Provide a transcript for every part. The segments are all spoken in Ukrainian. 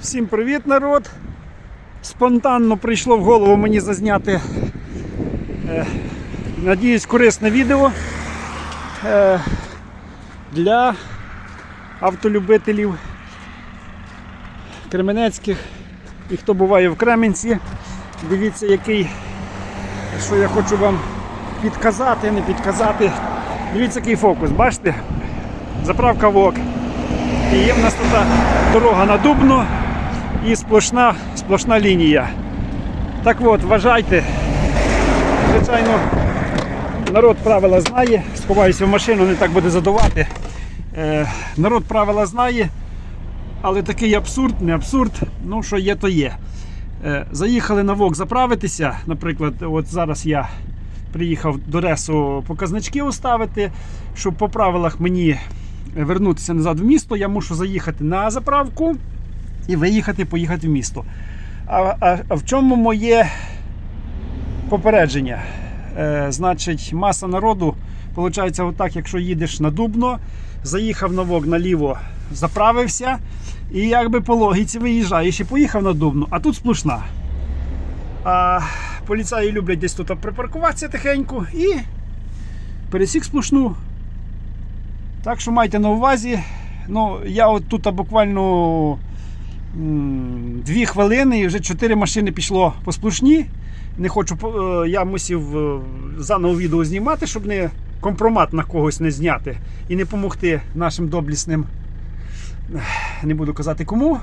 Всім привіт, народ! Спонтанно прийшло в голову мені зазняти, е, надіюсь, корисне відео е, для автолюбителів Кременецьких і хто буває в Кременці. Дивіться, який, що я хочу вам підказати, не підказати. Дивіться, який фокус, бачите? Заправка ВОК. І є в нас тут дорога на Дубно і сплошна, сплошна лінія. Так от, вважайте. Звичайно, народ правила знає. Сховаюся в машину, не так буде задувати. Е, народ правила знає, але такий абсурд, не абсурд, ну що є, то є. Е, заїхали на ВОК заправитися. Наприклад, от зараз я приїхав до ресу показнички оставити, щоб по правилах мені вернутися назад в місто, я мушу заїхати на заправку і виїхати, поїхати в місто. А, а, а в чому моє попередження? Е, значить, маса народу, виходить, отак, якщо їдеш на Дубно, заїхав на ВОК наліво, заправився, і якби по логіці виїжджаєш і поїхав на Дубно, а тут сплошна. А поліцаї люблять десь тут припаркуватися тихенько і пересік сплошну. Так що майте на увазі. Ну, я от тут буквально дві хвилини і вже чотири машини пішло по сплошні. Не хочу, е, я мусив е, заново відео знімати, щоб не компромат на когось не зняти і не допомогти нашим доблісним. Не буду казати кому.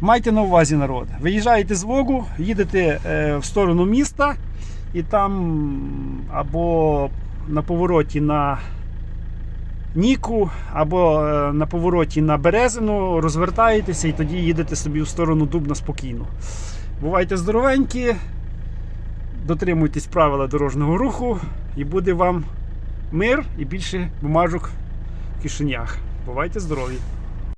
Майте на увазі народ. Виїжджаєте з Вогу, їдете е, в сторону міста, і там або на повороті на Ніку або е, на повороті на Березину, розвертаєтеся і тоді їдете собі в сторону Дубна спокійно. Бувайте здоровенькі, дотримуйтесь правила дорожнього руху, і буде вам мир і більше бумажок в кишенях. Бувайте здорові!